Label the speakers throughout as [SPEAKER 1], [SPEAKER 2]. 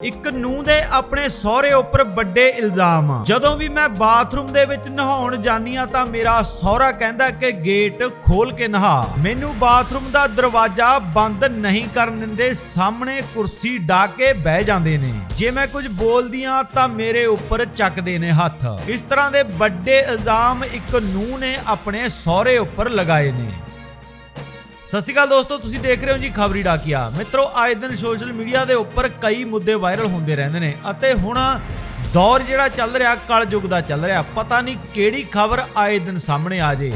[SPEAKER 1] ਇੱਕ ਨੂੰ ਦੇ ਆਪਣੇ ਸਹੁਰੇ ਉੱਪਰ ਵੱਡੇ ਇਲਜ਼ਾਮ ਆ। ਜਦੋਂ ਵੀ ਮੈਂ ਬਾਥਰੂਮ ਦੇ ਵਿੱਚ ਨਹਾਉਣ ਜਾਨੀ ਆ ਤਾਂ ਮੇਰਾ ਸਹੁਰਾ ਕਹਿੰਦਾ ਕਿ ਗੇਟ ਖੋਲ ਕੇ ਨਹਾ। ਮੈਨੂੰ ਬਾਥਰੂਮ ਦਾ ਦਰਵਾਜ਼ਾ ਬੰਦ ਨਹੀਂ ਕਰਨ ਦਿੰਦੇ, ਸਾਹਮਣੇ ਕੁਰਸੀ ਢਾ ਕੇ ਬਹਿ ਜਾਂਦੇ ਨੇ। ਜੇ ਮੈਂ ਕੁਝ ਬੋਲਦੀਆਂ ਤਾਂ ਮੇਰੇ ਉੱਪਰ ਚੱਕਦੇ ਨੇ ਹੱਥ। ਇਸ ਤਰ੍ਹਾਂ ਦੇ ਵੱਡੇ ਇਲਜ਼ਾਮ ਇੱਕ ਨੂੰ ਨੇ ਆਪਣੇ ਸਹੁਰੇ ਉੱਪਰ ਲਗਾਏ ਨੇ। ਸਤਿ ਸ਼੍ਰੀ ਅਕਾਲ ਦੋਸਤੋ, ਤੁਸੀਂ ਦੇਖ ਰਹੇ ਹੋ ਜੀ ਖਬਰੀ ਡਾਕੀਆ। ਮਿੱਤਰੋ, ਆਏ ਦਿਨ ਸੋਸ਼ਲ ਮੀਡੀਆ ਦੇ ਉੱਪਰ ਕਈ ਮੁੱਦੇ ਵਾਇਰਲ ਹੁੰਦੇ ਰਹਿੰਦੇ ਨੇ ਅਤੇ ਹੁਣ ਦੌਰ ਜਿਹੜਾ ਚੱਲ ਰਿਹਾ, ਕਲਯੁਗ ਦਾ ਚੱਲ ਰਿਹਾ, ਪਤਾ ਨਹੀਂ ਕਿਹੜੀ ਖਬਰ ਆਏ ਦਿਨ ਸਾਹਮਣੇ ਆ ਜੇ।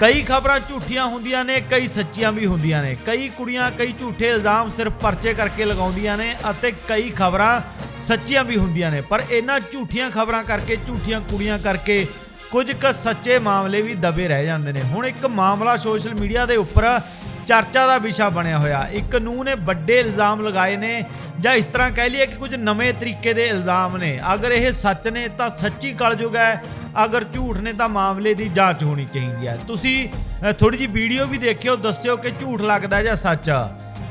[SPEAKER 1] ਕਈ ਖਬਰਾਂ ਝੂਠੀਆਂ ਹੁੰਦੀਆਂ ਨੇ, ਕਈ ਸੱਚੀਆਂ ਵੀ ਹੁੰਦੀਆਂ ਨੇ। ਕਈ ਕੁੜੀਆਂ, ਕਈ ਝੂਠੇ ਇਲਜ਼ਾਮ ਸਿਰਫ ਪਰਚੇ ਕਰਕੇ ਲਗਾਉਂਦੀਆਂ ਨੇ ਅਤੇ ਕਈ ਖਬਰਾਂ ਸੱਚੀਆਂ ਵੀ ਹੁੰਦੀਆਂ ਨੇ। ਪਰ ਇਹਨਾਂ ਝੂਠੀਆਂ ਖਬਰਾਂ ਕਰਕੇ, ਝੂਠੀਆਂ ਕੁੜੀਆਂ ਕਰਕੇ ਕੁਝ ਕੁ ਸੱਚੇ ਮਾਮਲੇ ਵੀ ਦਬੇ ਰਹਿ ਜਾਂਦੇ ਨੇ। ਹੁਣ ਇੱਕ ਮਾਮਲਾ ਸੋਸ਼ਲ ਮੀਡੀਆ ਦੇ ਉੱਪਰ ਚਰਚਾ ਦਾ ਵਿਸ਼ਾ ਬਣਿਆ ਹੋਇਆ। ਇੱਕ ਨੂੰ ਨੇ ਵੱਡੇ ਇਲਜ਼ਾਮ ਲਗਾਏ ਨੇ ਜਾਂ ਇਸ ਤਰ੍ਹਾਂ ਕਹਿ ਲਈਏ ਕਿ ਕੁਝ ਨਵੇਂ ਤਰੀਕੇ ਦੇ ਇਲਜ਼ਾਮ ਨੇ। ਅਗਰ ਇਹ ਸੱਚ ਨੇ ਤਾਂ ਸੱਚੀ ਕਲਯੁਗ ਹੈ। ਅਗਰ ਝੂਠ ਨੇ ਤਾਂ ਮਾਮਲੇ ਦੀ ਜਾਂਚ ਹੋਣੀ ਚਾਹੀਦੀ ਹੈ। ਤੁਸੀਂ ਥੋੜੀ ਜੀ ਵੀਡੀਓ ਵੀ ਦੇਖਿਓ, ਦੱਸਿਓ ਕਿ ਝੂਠ ਲੱਗਦਾ ਜਾਂ ਸੱਚ। ਆ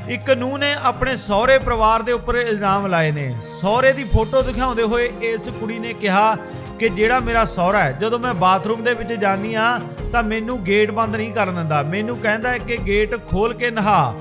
[SPEAKER 1] ਇੱਕ ਨੂੰ ਨੇ ਆਪਣੇ ਸਹੁਰੇ ਪਰਿਵਾਰ ਦੇ ਉੱਪਰ ਇਲਜ਼ਾਮ ਲਾਏ ਨੇ। ਸਹੁਰੇ ਦੀ ਫੋਟੋ ਦਿਖਾਉਂਦੇ ਹੋਏ ਇਸ ਕੁੜੀ ਨੇ ਕਿਹਾ ਕਿ ਜਿਹੜਾ ਮੇਰਾ ਸਹੁਰਾ ਹੈ, ਜਦੋਂ ਮੈਂ ਬਾਥਰੂਮ ਦੇ ਵਿੱਚ ਜਾਨੀ ਆ ਤਾਂ ਮੈਨੂੰ ਗੇਟ ਬੰਦ ਨਹੀਂ ਕਰਨ ਦਿੰਦਾ। ਮੈਨੂੰ ਕਹਿੰਦਾ ਹੈ ਕਿ ਗੇਟ ਖੋਲ ਕੇ ਨਹਾ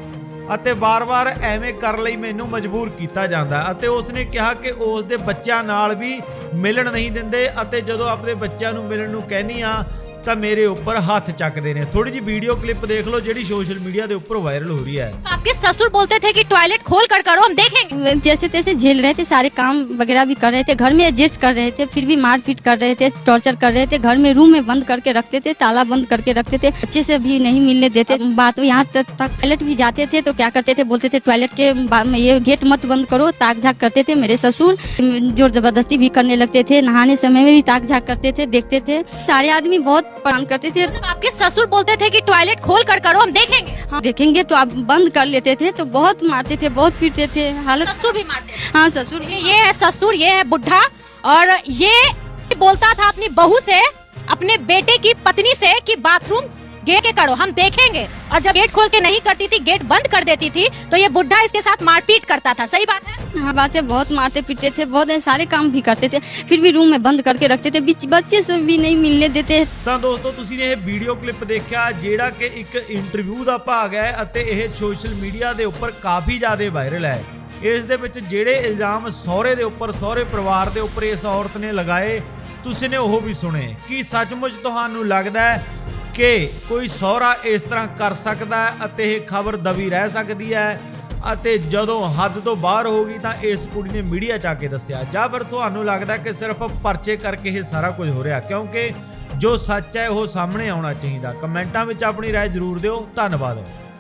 [SPEAKER 1] ਅਤੇ ਵਾਰ-ਵਾਰ ਐਵੇਂ ਕਰਨ ਲਈ ਮੈਨੂੰ ਮਜਬੂਰ ਕੀਤਾ ਜਾਂਦਾ ਹੈ। ਅਤੇ ਉਸਨੇ ਕਿਹਾ ਕਿ ਉਸ ਦੇ ਬੱਚਿਆਂ ਨਾਲ ਵੀ ਮਿਲਣ ਨਹੀਂ ਦਿੰਦੇ ਅਤੇ ਜਦੋਂ ਆਪਣੇ ਬੱਚਿਆਂ ਨੂੰ ਮਿਲਣ ਨੂੰ ਕਹਿੰਨੀ ਆ ਤਾਂ ਮੇਰੇ ਉੱਪਰ ਹੱਥ ਚੱਕਦੇ ਨੇ। ਥੋੜੀ ਜੀ ਵੀਡੀਓ ਕਲਿੱਪ ਦੇਖ ਲਓ, ਜਿਹੜੀ ਸੋਸ਼ਲ ਮੀਡੀਆ ਦੇ ਉੱਪਰ ਵਾਇਰਲ ਹੋ ਰਹੀ ਹੈ।
[SPEAKER 2] आपके ससुर बोलते थे कि टॉयलेट खोल कर करो हम देखेंगे।
[SPEAKER 3] जैसे तैसे झेल रहे थे सारे काम वगैरह भी कर रहे थे घर में एडजस्ट कर रहे थे फिर भी मारपीट कर रहे थे टॉर्चर कर रहे थे घर में रूम में बंद करके रखते थे ताला बंद करके रखते थे अच्छे से भी नहीं मिलने देते। बात यहाँ तक टॉयलेट भी जाते थे तो क्या करते थे बोलते थे टॉयलेट के ये गेट मत बंद करो ताक झाक करते थे मेरे ससुर। ज़ोर ज़बरदस्ती भी करने लगते थे नहाने समय में भी ताक झाक करते थे देखते थे। सारे आदमी बहुत परेशान करते थे।
[SPEAKER 2] आपके ससुर बोलते थे कि टॉयलेट खोल कर करो हम देखेंगे।
[SPEAKER 3] हाँ देखेंगे तो आप बंद कर लेते थे तो बहुत मारते थे बहुत पीटते थे। हालत
[SPEAKER 2] ससुर भी मारते हैं।
[SPEAKER 3] हाँ ससुर
[SPEAKER 2] ये ये है ससुर ये है बुढ़ा। और ये बोलता था अपनी बहू से अपने बेटे की पत्नी से कि बाथरूम गेट के करो हम देखेंगे और जब गेट खोल के नहीं करती थी गेट बंद कर देती थी तो ये बुढ़ा इसके साथ मारपीट करता था सही बात है
[SPEAKER 3] हाँ बातें बहुत मारते पीटते थे बहुत सारे काम भी करते थे फिर भी रूम में बंद करके रखते थे बीच बच्चे से भी नहीं मिलने देते
[SPEAKER 1] ਤਾਂ ਦੋਸਤੋ ਤੁਸੀਂ ਨੇ ਇਹ ਵੀਡੀਓ ਕਲਿੱਪ ਦੇਖਿਆ ਜਿਹੜਾ ਕਿ ਇੱਕ ਇੰਟਰਵਿਊ ਦਾ ਭਾਗ ਹੈ ਅਤੇ ਇਹ ਸੋਸ਼ਲ ਮੀਡੀਆ ਦੇ ਉੱਪਰ ਕਾਫੀ ਜ਼ਿਆਦਾ ਵਾਇਰਲ ਹੈ ਇਸ ਦੇ ਵਿੱਚ ਜਿਹੜੇ ਇਲਜ਼ਾਮ ਸਹੁਰੇ ਦੇ ਉੱਪਰ ਸਹੁਰੇ ਪਰਿਵਾਰ ਦੇ ਉੱਪਰ ਇਸ ਔਰਤ ਨੇ ਲਗਾਏ ਤੁਸੀਂ ਨੇ ਉਹ ਵੀ ਸੁਣੇ ਕੀ ਸੱਚਮੁੱਚ ਤੁਹਾਨੂੰ ਲੱਗਦਾ ਹੈ ਕਿ ਕੋਈ ਸਹੁਰਾ ਇਸ ਤਰ੍ਹਾਂ ਕਰ ਸਕਦਾ ਹੈ ਅਤੇ ਇਹ ਖਬਰ ਦਬੀ ਰਹਿ ਸਕਦੀ ਹੈ ਅਤੇ ਜਦੋਂ ਹੱਦ ਤੋਂ ਬਾਹਰ ਹੋ ਗਈ ਤਾਂ ਇਸ ਕੁੜੀ ਨੇ ਮੀਡੀਆ 'ਚ ਆ ਕੇ ਦੱਸਿਆ ਜਾਂ ਫਿਰ ਤੁਹਾਨੂੰ ਲੱਗਦਾ ਕਿ ਸਿਰਫ ਪਰਚੇ ਕਰਕੇ ਇਹ ਸਾਰਾ ਕੁਝ ਹੋ ਰਿਹਾ ਕਿਉਂਕਿ ਜੋ ਸੱਚ ਹੈ ਉਹ ਸਾਹਮਣੇ ਆਉਣਾ ਚਾਹੀਦਾ ਕਮੈਂਟਾਂ ਵਿੱਚ ਆਪਣੀ رائے ਜ਼ਰੂਰ ਦਿਓ ਧੰਨਵਾਦ